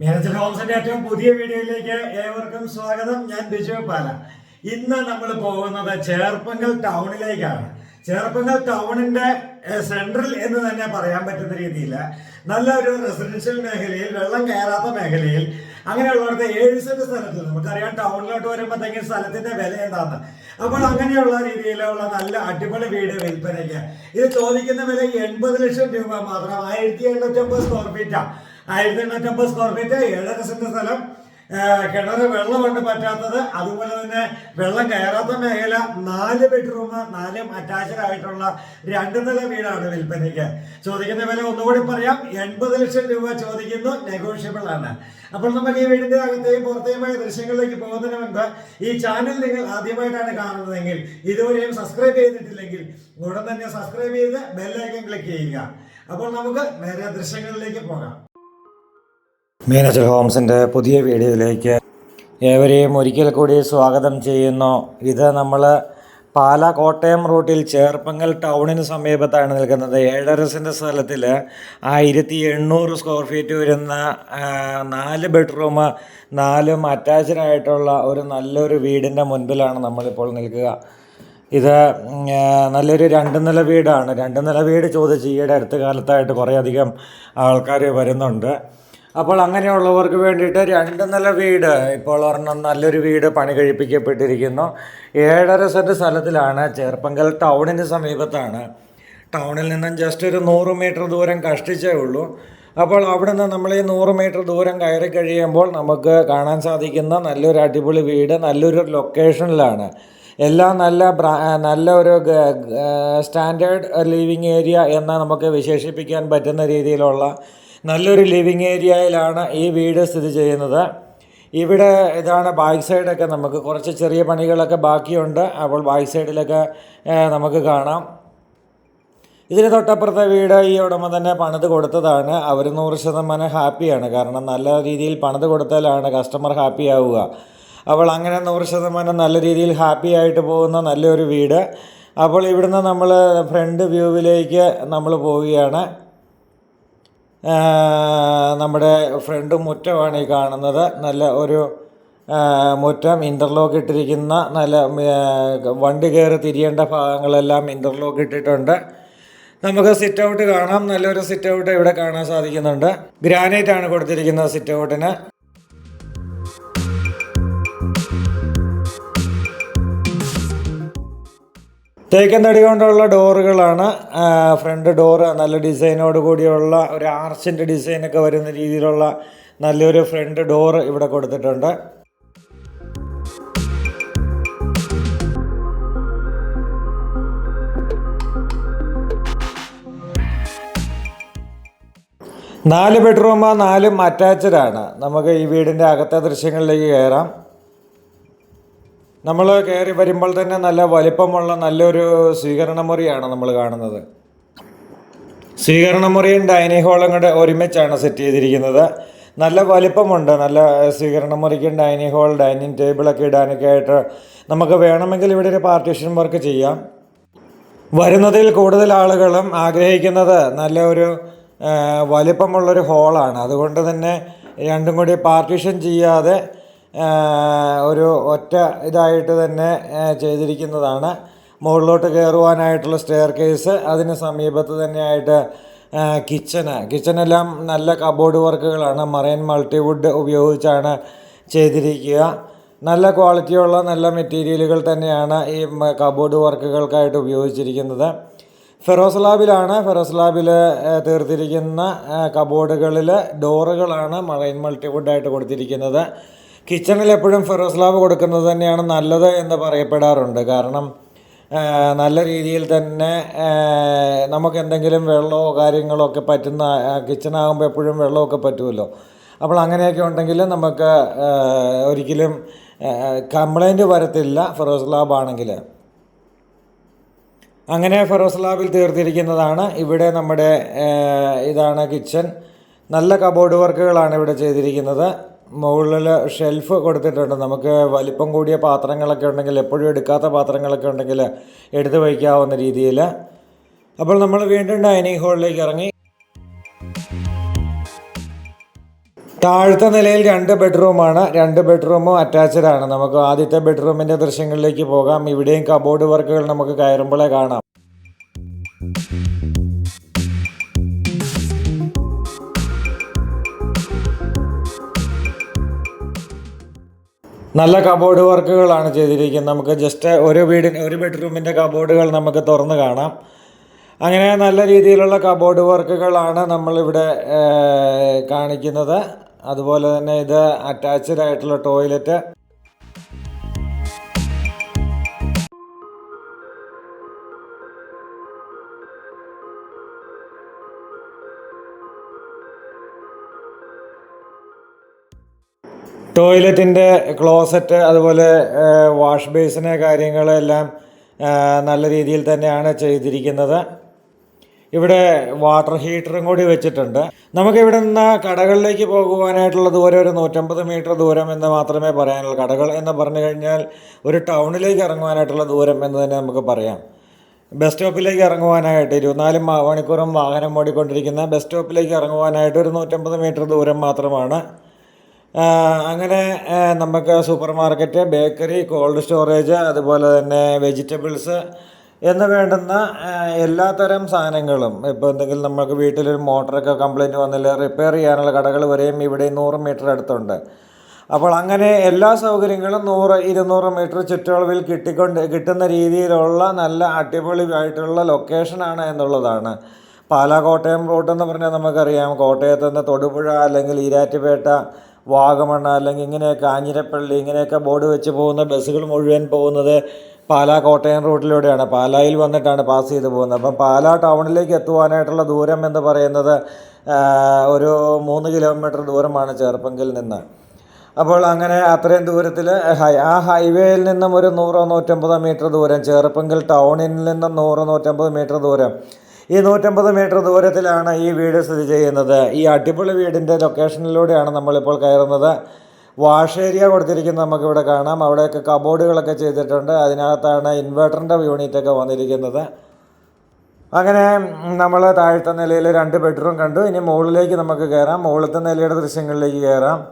Manager ഹോംസിന്റെ ഏറ്റവും പുതിയ വീഡിയോയിലേക്ക് ഏവർക്കും സ്വാഗതം. ഞാൻ ബിജു പാല ഇന്ന് നമ്മൾ പോകുന്നത് ചേർപ്പങ്കൽ ടൗണിലേക്കാണ്. ചേർപ്പങ്കൽ ടൗണിന്റെ സെൻട്രൽ എന്ന് തന്നെ പറയാൻ പറ്റുന്ന രീതിയിൽ നല്ല ഒരു റെസിഡൻഷ്യൽ മേഖലയിൽ വെള്ളം കയറാത്ത മേഖലയിൽ അങ്ങനെയുള്ളവർക്ക് ഏഴ് സെന്റ് സ്ഥലത്ത് നമുക്കറിയാം ടൗണിലോട്ട് വരുമ്പോഴത്തേക്കും സ്ഥലത്തിന്റെ വില എന്താന്ന്. അപ്പോൾ അങ്ങനെയുള്ള രീതിയിലുള്ള നല്ല അടിപൊളി വീട് വിൽപ്പനയ്ക്ക്. ഇത് ചോദിക്കുന്ന വില എൺപത് ലക്ഷം രൂപ മാത്രം. ആയിരത്തി എണ്ണൂറ്റമ്പത് സ്ക്വയർ ഫീറ്റാണ് ആയിരത്തി എണ്ണൂറ്റമ്പത് സ്ക്വയർ ഫീറ്റ് ഏഴര സെന്റ് സ്ഥലം. കിണർ വെള്ളമുണ്ട് പറ്റാത്തത്. അതുപോലെ തന്നെ വെള്ളം കയറാത്ത മേഖല നാല് ബെഡ്റൂം നാലും അറ്റാച്ച്ഡ് ആയിട്ടുള്ള രണ്ട് നില വീടാണ് വിൽപ്പനയ്ക്ക്. ചോദിക്കുന്ന വില ഒന്നുകൂടി പറയാം. എൺപത് ലക്ഷം രൂപ ചോദിക്കുന്നു. നെഗോഷ്യബിൾ ആണ്. അപ്പോൾ നമുക്ക് ഈ വീടിന്റെ അകത്തെയും പുറത്തെയുമായ ദൃശ്യങ്ങളിലേക്ക് പോകുന്നതിന് മുൻപ് ഈ ചാനൽ നിങ്ങൾ ആദ്യമായിട്ടാണ് കാണുന്നതെങ്കിൽ ഇതുവരെയും സബ്സ്ക്രൈബ് ചെയ്തിട്ടില്ലെങ്കിൽ ഉടൻ തന്നെ സബ്സ്ക്രൈബ് ചെയ്ത് ബെല്ലൈക്കൻ ക്ലിക്ക് ചെയ്യുക. അപ്പോൾ നമുക്ക് നേരെ ദൃശ്യങ്ങളിലേക്ക് പോകാം. മീനച്ചൽ ഹോംസിന്റെ പുതിയ വീഡിയോയിലേക്ക് ഏവരെയും ഒരിക്കൽ കൂടി സ്വാഗതം ചെയ്യുന്നു. ഇത് നമ്മൾ പാല കോട്ടയം റൂട്ടിൽ ചേർപ്പങ്കൽ ടൗണിന് സമീപത്താണ് നിൽക്കുന്നത്. ഏഴര സെന്റ് സ്ഥലത്തിൽ ആയിരത്തി എണ്ണൂറ് സ്ക്വയർ ഫീറ്റ് വരുന്ന നാല് ബെഡ്റൂം നാലും അറ്റാച്ച്ഡ് ആയിട്ടുള്ള ഒരു നല്ലൊരു വീടിന്റെ മുൻപിലാണ് നമ്മളിപ്പോൾ നിൽക്കുക. ഇത് നല്ലൊരു രണ്ട് നില വീടാണ്. രണ്ട് നില വീട് ചോദിച്ച് ഈയിടെ അടുത്ത കാലത്തായിട്ട് കുറേയധികം ആൾക്കാർ വരുന്നുണ്ട്. അപ്പോൾ അങ്ങനെയുള്ളവർക്ക് വേണ്ടിയിട്ട് രണ്ട് നില വീട് ഇപ്പോൾ ഒരെണ്ണം നല്ലൊരു വീട് പണി കഴിപ്പിക്കപ്പെട്ടിരിക്കുന്നു. ഏഴര സെന്റ് സ്ഥലത്തിലാണ് ചേർപ്പങ്കൽ ടൗണിന് സമീപത്താണ്. ടൗണിൽ നിന്നും ജസ്റ്റ് ഒരു നൂറ് മീറ്റർ ദൂരം കഷ്ടിച്ചേ ഉള്ളൂ. അപ്പോൾ അവിടെ നിന്ന് നമ്മൾ ഈ നൂറ് മീറ്റർ ദൂരം കയറി കഴിയുമ്പോൾ നമുക്ക് കാണാൻ സാധിക്കുന്ന നല്ലൊരു അടിപൊളി വീട് നല്ലൊരു ലൊക്കേഷനിലാണ് എല്ലാം നല്ല നല്ല ഒരു സ്റ്റാൻഡേർഡ് ലിവിങ് ഏരിയ എന്ന് നമുക്ക് വിശേഷിപ്പിക്കാൻ പറ്റുന്ന രീതിയിലുള്ള നല്ലൊരു ലിവിങ് ഏരിയയിലാണ് ഈ വീട് സ്ഥിതി ചെയ്യുന്നത്. ഇവിടെ ഇതാണ് ബാക്ക് സൈഡൊക്കെ നമുക്ക് കുറച്ച് ചെറിയ പണികളൊക്കെ ബാക്കിയുണ്ട്. അപ്പോൾ ബാക്ക് സൈഡിലൊക്കെ നമുക്ക് കാണാം. ഇതിന് തൊട്ടപ്പുറത്തെ വീട് ഈ ഉടമ തന്നെ പണിത് കൊടുത്തതാണ്. അവർ നൂറ് ശതമാനം ഹാപ്പിയാണ്. കാരണം നല്ല രീതിയിൽ പണിത് കൊടുത്താലാണ് കസ്റ്റമർ ഹാപ്പി ആവുക. അപ്പോൾ അങ്ങനെ നൂറ് ശതമാനം നല്ല രീതിയിൽ ഹാപ്പി ആയിട്ട് പോകുന്ന നല്ലൊരു വീട്. അപ്പോൾ ഇവിടുന്ന് നമ്മൾ ഫ്രണ്ട് വ്യൂവിലേക്ക് നമ്മൾ പോവുകയാണ്. നമ്മുടെ ഫ്രണ്ട് മുറ്റമാണ് ഈ കാണുന്നത്. നല്ല ഒരു മുറ്റം ഇന്റർലോക്ക് ഇട്ടിരിക്കുന്ന നല്ല വണ്ടി കയറി തിരിയേണ്ട ഭാഗങ്ങളെല്ലാം ഇന്റർലോക്ക് ഇട്ടിട്ടുണ്ട്. നമുക്ക് സിറ്റ് ഔട്ട് കാണാം. നല്ലൊരു സിറ്റ് ഔട്ട് ഇവിടെ കാണാൻ സാധിക്കുന്നുണ്ട്. ഗ്രാനൈറ്റ് ആണ് കൊടുത്തിരിക്കുന്നത് സിറ്റ് ഔട്ടിന് തേക്കൻ തടി കൊണ്ടുള്ള ഡോറുകളാണ്. ഫ്രണ്ട് ഡോറ് നല്ല ഡിസൈനോട് കൂടിയുള്ള ഒരു ആർച്ചിന്റെ ഡിസൈനൊക്കെ വരുന്ന രീതിയിലുള്ള നല്ലൊരു ഫ്രണ്ട് ഡോറ് ഇവിടെ കൊടുത്തിട്ടുണ്ട്. നാല് ബെഡ്റൂം നാലും അറ്റാച്ച്ഡ് ആണ് നമുക്ക് ഈ വീടിന്റെ അകത്തെ ദൃശ്യങ്ങളിലേക്ക് കയറാം. നമ്മൾ കയറി വരുമ്പോൾ തന്നെ നല്ല വലിപ്പമുള്ള നല്ലൊരു സ്വീകരണ മുറിയാണ് നമ്മൾ കാണുന്നത്. സ്വീകരണ മുറിയും ഡൈനിങ് ഹോളും കൂടെ ഒരുമിച്ചാണ് സെറ്റ് ചെയ്തിരിക്കുന്നത്. നല്ല വലിപ്പമുണ്ട്. നല്ല സ്വീകരണ മുറിക്കും ഡൈനിങ് ഹോൾ ഡൈനിങ് ടേബിളൊക്കെ ഇടാനൊക്കെ ആയിട്ട് നമുക്ക് വേണമെങ്കിൽ ഇവിടെ ഒരു പാർട്ടീഷൻ വർക്ക് ചെയ്യാം. വരുന്നതിൽ കൂടുതൽ ആളുകളും ആഗ്രഹിക്കുന്നത് നല്ല ഒരു വലിപ്പമുള്ളൊരു ഹോളാണ്. അതുകൊണ്ട് തന്നെ രണ്ടും കൂടി പാർട്ടീഷൻ ചെയ്യാതെ ഒരു ഒറ്റ ഇതായിട്ട് തന്നെ ചെയ്തിരിക്കുന്നതാണ്. മുകളിലോട്ട് കയറുവാനായിട്ടുള്ള സ്റ്റെയർ കേസ് അതിന് സമീപത്ത് തന്നെയായിട്ട് കിച്ചന് കിച്ചണെല്ലാം നല്ല കബോർഡ് വർക്കുകളാണ് മറൈൻ മൾട്ടിവുഡ് ഉപയോഗിച്ചാണ് ചെയ്തിരിക്കുക. നല്ല ക്വാളിറ്റിയുള്ള നല്ല മെറ്റീരിയലുകൾ തന്നെയാണ് ഈ കബോർഡ് വർക്കുകൾക്കായിട്ട് ഉപയോഗിച്ചിരിക്കുന്നത്. ഫെറോസ് ലാബിലാണ് ഫെറോസ് ലാബിൽ തീർത്തിരിക്കുന്ന കബോർഡുകളിൽ ഡോറുകളാണ് മറൈൻ മൾട്ടിവുഡായിട്ട് കൊടുത്തിരിക്കുന്നത്. കിച്ചണിൽ എപ്പോഴും ഫെറോസ് ലാബ് കൊടുക്കുന്നത് തന്നെയാണ് നല്ലത് എന്ന് പറയപ്പെടാറുണ്ട്. കാരണം നല്ല രീതിയിൽ തന്നെ നമുക്ക് എന്തെങ്കിലും വെള്ളമോ കാര്യങ്ങളോ ഒക്കെ പറ്റുന്ന കിച്ചണാകുമ്പോൾ എപ്പോഴും വെള്ളമൊക്കെ പറ്റുമല്ലോ. അപ്പോൾ അങ്ങനെയൊക്കെ ഉണ്ടെങ്കിൽ നമുക്ക് ഒരിക്കലും കംപ്ലൈന്റ് വരത്തില്ല ഫെറോസ് ലാബ് ആണെങ്കിൽ. അങ്ങനെ ഫെറോസ് ലാബിൽ തീർത്തിരിക്കുന്നതാണ് ഇവിടെ നമ്മുടെ ഇതാണ് കിച്ചൺ. നല്ല കബോർഡ് വർക്കുകളാണ് ഇവിടെ ചെയ്തിരിക്കുന്നത്. മുകളിൽ ഷെൽഫ് കൊടുത്തിട്ടുണ്ട്. നമുക്ക് വലിപ്പം കൂടിയ പാത്രങ്ങളൊക്കെ ഉണ്ടെങ്കിൽ എപ്പോഴും എടുക്കാത്ത പാത്രങ്ങളൊക്കെ ഉണ്ടെങ്കിൽ എടുത്തു വയ്ക്കാവുന്ന രീതിയിൽ. അപ്പോൾ നമ്മൾ വീണ്ടും ഡൈനിങ് ഹാളിലേക്ക് ഇറങ്ങി. താഴത്തെ നിലയിൽ രണ്ട് ബെഡ്റൂമാണ് രണ്ട് ബെഡ്റൂമും അറ്റാച്ച്ഡ് ആണ്. നമുക്ക് ആദ്യത്തെ ബെഡ്റൂമിന്റെ ദൃശ്യങ്ങളിലേക്ക് പോകാം. ഇവിടെയും കബോർഡ് വർക്കുകൾ നമുക്ക് കയറുമ്പോഴേ കാണാം. നല്ല കബോർഡ് വർക്കുകളാണ് ചെയ്തിരിക്കുന്നത്. നമുക്ക് ജസ്റ്റ് ഒരു വീടിന് ഒരു ബെഡ്റൂമിന്റെ കബോർഡുകൾ നമുക്ക് തുറന്ന് കാണാം. അങ്ങനെ നല്ല രീതിയിലുള്ള കബോർഡ് വർക്കുകളാണ് നമ്മളിവിടെ കാണിക്കുന്നത്. അതുപോലെ തന്നെ ഇത് അറ്റാച്ച്ഡ് ആയിട്ടുള്ള ടോയ്ലറ്റ് ടോയ്ലറ്റിന്റെ ക്ലോസറ്റ് അതുപോലെ വാഷ് ബേസിന് കാര്യങ്ങളെല്ലാം നല്ല രീതിയിൽ തന്നെയാണ് ചെയ്തിരിക്കുന്നത്. ഇവിടെ വാട്ടർ ഹീറ്ററും കൂടി വെച്ചിട്ടുണ്ട്. നമുക്ക് ഇവിടെ നിന്ന് കടകളിലേക്ക് പോകുവാനായിട്ടുള്ള ദൂരം ഒരു നൂറ്റമ്പത് മീറ്റർ ദൂരം എന്ന് മാത്രമേ പറയാനുള്ളൂ. കടകൾ എന്ന് പറഞ്ഞു കഴിഞ്ഞാൽ ഒരു ടൗണിലേക്ക് ഇറങ്ങുവാനായിട്ടുള്ള ദൂരം എന്ന് തന്നെ നമുക്ക് പറയാം. ബസ് സ്റ്റോപ്പിലേക്ക് ഇറങ്ങുവാനായിട്ട് ഇരുപത്തിനാല് മണിക്കൂറും വാഹനം ഓടിക്കൊണ്ടിരിക്കുന്ന ബസ് സ്റ്റോപ്പിലേക്ക് ഇറങ്ങുവാനായിട്ട് ഒരു നൂറ്റമ്പത് മീറ്റർ ദൂരം മാത്രമാണ് അങ്ങനെ നമുക്ക് super market bakery cold storage അതുപോലെ തന്നെ വെജിറ്റബിൾസ് എന്ന് വേണ്ടുന്ന എല്ലാ എല്ലാത്തരം സാധനങ്ങളും. ഇപ്പോൾ എന്തെങ്കിലും നമുക്ക് വീട്ടിലൊരു മോട്ടറൊക്കെ കംപ്ലൈന്റ് വന്നില്ല റിപ്പയർ ചെയ്യാനുള്ള കടകൾ വരെയും ഇവിടെ നൂറ് മീറ്റർ അടുത്തുണ്ട്. അപ്പോൾ അങ്ങനെ എല്ലാ സൗകര്യങ്ങളും നൂറ് ഇരുന്നൂറ് മീറ്റർ ചുറ്റളവിൽ കിട്ടിക്കൊണ്ട് കിട്ടുന്ന രീതിയിലുള്ള നല്ല അടിപൊളി അടിപൊളിയായിട്ടുള്ള ലൊക്കേഷനാണ് എന്നുള്ളതാണ്. പാലാ കോട്ടയം റൂട്ട് എന്ന് പറഞ്ഞാൽ നമുക്കറിയാം. കോട്ടയത്ത് നിന്ന് തൊടുപുഴ അല്ലെങ്കിൽ ഈരാറ്റുപേട്ട വാഗമൺ അല്ലെങ്കിൽ ഇങ്ങനെയൊക്കെ ആഞ്ഞിരപ്പള്ളി ഇങ്ങനെയൊക്കെ ബോർഡ് വെച്ച് പോകുന്ന ബസ്സുകൾ മുഴുവൻ പോകുന്നത് പാലാ കോട്ടയം റൂട്ടിലൂടെയാണ്. പാലായിൽ വന്നിട്ടാണ് പാസ് ചെയ്ത് പോകുന്നത്. അപ്പം പാലാ ടൗണിലേക്ക് എത്തുവാനായിട്ടുള്ള ദൂരം എന്ന് പറയുന്നത് ഒരു മൂന്ന് കിലോമീറ്റർ ദൂരമാണ് ചെറുപ്പങ്കിൽ നിന്ന്. അപ്പോൾ അങ്ങനെ അത്രയും ദൂരത്തിൽ ആ ഹൈവേയിൽ നിന്നും ഒരു നൂറോ നൂറ്റമ്പതോ മീറ്റർ ദൂരം ചെറുപ്പങ്കിൽ ടൗണിൽ നിന്നും നൂറോ നൂറ്റമ്പത് മീറ്റർ ദൂരം. ഈ നൂറ്റമ്പത് മീറ്റർ ദൂരത്തിലാണ് ഈ വീട് സ്ഥിതി ചെയ്യുന്നത്. ഈ അടിപൊളി വീടിന്റെ ലൊക്കേഷനിലൂടെയാണ് നമ്മളിപ്പോൾ കയറുന്നത്. വാഷ് ഏരിയ കൊടുത്തിരിക്കുന്നത് നമുക്കിവിടെ കാണാം. അവിടെയൊക്കെ കബോർഡുകളൊക്കെ ചെയ്തിട്ടുണ്ട്. അതിനകത്താണ് ഇൻവെർട്ടറിന്റെ യൂണിറ്റൊക്കെ വന്നിരിക്കുന്നത്. അങ്ങനെ നമ്മൾ താഴത്തെ നിലയിൽ രണ്ട് ബെഡ്റൂം കണ്ടു. ഇനി മുകളിലേക്ക് നമുക്ക് കയറാം. മുകളിലത്തെ നിലയുടെ ദൃശ്യങ്ങളിലേക്ക് കയറാം.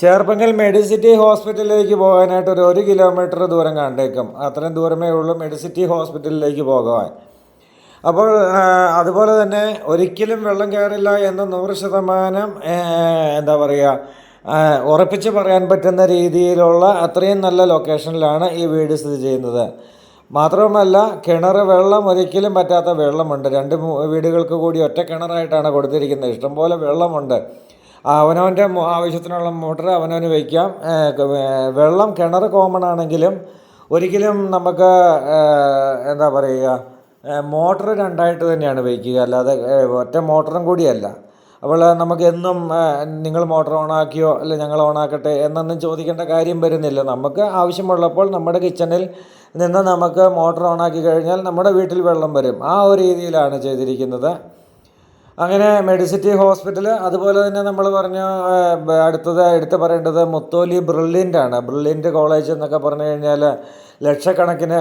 ചേർപ്പങ്കൽ മെഡിസിറ്റി ഹോസ്പിറ്റലിലേക്ക് പോകാനായിട്ട് ഒരു ഒരു കിലോമീറ്റർ ദൂരം കണ്ടേക്കും. അത്രയും ദൂരമേ ഉള്ളൂ മെഡിസിറ്റി ഹോസ്പിറ്റലിലേക്ക് പോകാൻ. അപ്പോൾ അതുപോലെ തന്നെ ഒരിക്കലും വെള്ളം കയറില്ല എന്ന് നൂറ് ശതമാനം എന്താ പറയുക ഉറപ്പിച്ച് പറയാൻ പറ്റുന്ന രീതിയിലുള്ള അത്രയും നല്ല ലൊക്കേഷനിലാണ് ഈ വീട് സ്ഥിതി ചെയ്യുന്നത്. മാത്രവുമല്ല കിണർ വെള്ളം ഒരിക്കലും പറ്റാത്ത വെള്ളമുണ്ട്. രണ്ട് വീടുകൾക്ക് കൂടി ഒറ്റ കിണറായിട്ടാണ് കൊടുത്തിരിക്കുന്നത്. ഇഷ്ടംപോലെ വെള്ളമുണ്ട്. അവനവന്റെ ആവശ്യത്തിനുള്ള മോട്ടർ അവനവന് വയ്ക്കാം. വെള്ളം കിണർ കോമൺ ആണെങ്കിലും ഒരിക്കലും നമുക്ക് എന്താ പറയുക മോട്ടർ രണ്ടായിട്ട് തന്നെയാണ് വയ്ക്കുക. അല്ലാതെ ഒറ്റ മോട്ടറും കൂടിയല്ല. അപ്പോൾ നമുക്ക് എന്നും നിങ്ങൾ മോട്ടർ ഓണാക്കിയോ അല്ല ഞങ്ങൾ ഓണാക്കട്ടെ എന്നൊന്നും ചോദിക്കേണ്ട കാര്യം വരുന്നില്ല. നമുക്ക് ആവശ്യമുള്ളപ്പോൾ നമ്മുടെ കിച്ചണിൽ നിന്ന് നമുക്ക് മോട്ടർ ഓണാക്കി കഴിഞ്ഞാൽ നമ്മുടെ വീട്ടിൽ വെള്ളം വരും. ആ ഒരു രീതിയിലാണ് ചെയ്തിരിക്കുന്നത്. അങ്ങനെ മെഡിസിറ്റി ഹോസ്പിറ്റൽ അതുപോലെ തന്നെ നമ്മൾ പറഞ്ഞ അടുത്തത് എടുത്ത് പറയേണ്ടത് മുത്തോലി ബ്രില്ലിന്റ് ആണ് ബ്രില്ലിന്റ് കോളേജ് എന്നൊക്കെ പറഞ്ഞു കഴിഞ്ഞാൽ ലക്ഷക്കണക്കിന്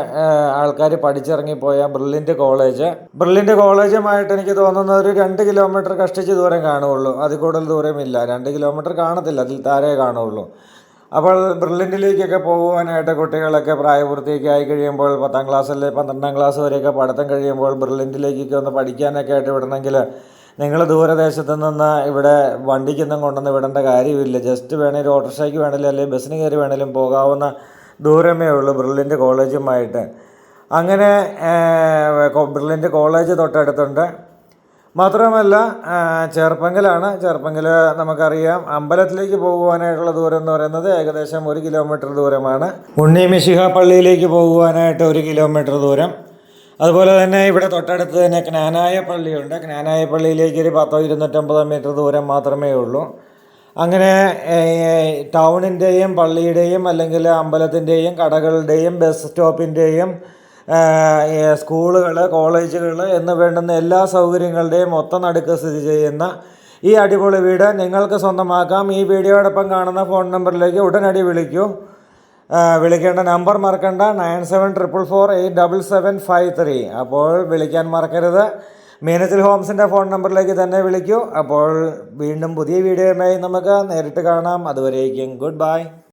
ആൾക്കാർ പഠിച്ചിറങ്ങിപ്പോയ ബ്രില്ലിന്റ് കോളേജ്. ബ്രില്ലിന്റ് കോളേജുമായിട്ട് എനിക്ക് തോന്നുന്നത് ഒരു രണ്ട് കിലോമീറ്റർ കഷ്ടിച്ച് ദൂരം കാണുകയുള്ളൂ. അതിൽ കൂടുതൽ ദൂരമില്ല. രണ്ട് കിലോമീറ്റർ കാണത്തില്ല. അതിൽ താരേ കാണുകയുള്ളൂ. അപ്പോൾ ബ്രില്ലിന്റിലേക്കൊക്കെ പോകുവാനായിട്ട് കുട്ടികളൊക്കെ പ്രായപൂർത്തിയൊക്കെ ആയി കഴിയുമ്പോൾ പത്താം ക്ലാസ്സിലെ പന്ത്രണ്ടാം ക്ലാസ് വരെയൊക്കെ പഠിത്തം കഴിയുമ്പോൾ ബ്രില്ലിന്റിലേക്കൊക്കെ ഒന്ന് പഠിക്കാനൊക്കെ ആയിട്ട് വിടണമെങ്കിൽ നിങ്ങൾ ദൂരദേശത്ത് നിന്ന് ഇവിടെ വണ്ടിക്കൊന്നും കൊണ്ടുവന്ന് വിടേണ്ട കാര്യമില്ല. ജസ്റ്റ് വേണമെങ്കിൽ ഓട്ടോറിക്ഷയ്ക്ക് വേണമെങ്കിലും അല്ലെങ്കിൽ ബസ്സിന് കയറി വേണമെങ്കിലും പോകാവുന്ന ദൂരമേ ഉള്ളൂ ബ്രില്ലിന്റെ കോളേജുമായിട്ട്. അങ്ങനെ ബ്രില്ലിന്റെ കോളേജ് തൊട്ടടുത്തുണ്ട്. മാത്രമല്ല ചേർപ്പങ്കലാണ് ചേർപ്പങ്കൽ നമുക്കറിയാം അമ്പലത്തിലേക്ക് പോകുവാനായിട്ടുള്ള ദൂരം എന്ന് പറയുന്നത് ഏകദേശം ഒരു കിലോമീറ്റർ ദൂരമാണ്. ഉണ്ണി മിശിഹ പള്ളിയിലേക്ക് പോകുവാനായിട്ട് ഒരു കിലോമീറ്റർ ദൂരം. അതുപോലെ തന്നെ ഇവിടെ തൊട്ടടുത്ത് തന്നെ ജ്ഞാനായ പള്ളിയുണ്ട്. ജ്ഞാനായ പള്ളിയിലേക്ക് ഒരു പത്തോ ഇരുന്നൂറ്റമ്പതോ മീറ്റർ ദൂരം മാത്രമേ ഉള്ളൂ. അങ്ങനെ ടൗണിന്റെയും പള്ളിയുടെയും അല്ലെങ്കിൽ അമ്പലത്തിന്റെയും കടകളുടെയും ബസ് സ്റ്റോപ്പിന്റെയും സ്കൂളുകൾ കോളേജുകൾ എന്ന് വേണ്ടുന്ന എല്ലാ സൗകര്യങ്ങളുടെയും മൊത്തം നടുക്ക് സ്ഥിതി ചെയ്യുന്ന ഈ അടിപൊളി വീട് നിങ്ങൾക്ക് സ്വന്തമാക്കാം. ഈ വീഡിയോടൊപ്പം കാണുന്ന ഫോൺ നമ്പറിലേക്ക് ഉടനടി വിളിക്കൂ. വിളിക്കേണ്ട നമ്പർ മറക്കണ്ട. Nine seven triple four eight double seven five three. അപ്പോൾ വിളിക്കാൻ മറക്കരുത്. മീനച്ചൽ ഹോംസിന്റെ ഫോൺ നമ്പറിലേക്ക് തന്നെ വിളിക്കൂ. അപ്പോൾ വീണ്ടും പുതിയ വീഡിയോയുമായി നമുക്ക് നേരിട്ട് കാണാം. അതുവരേക്കും ഗുഡ് ബൈ.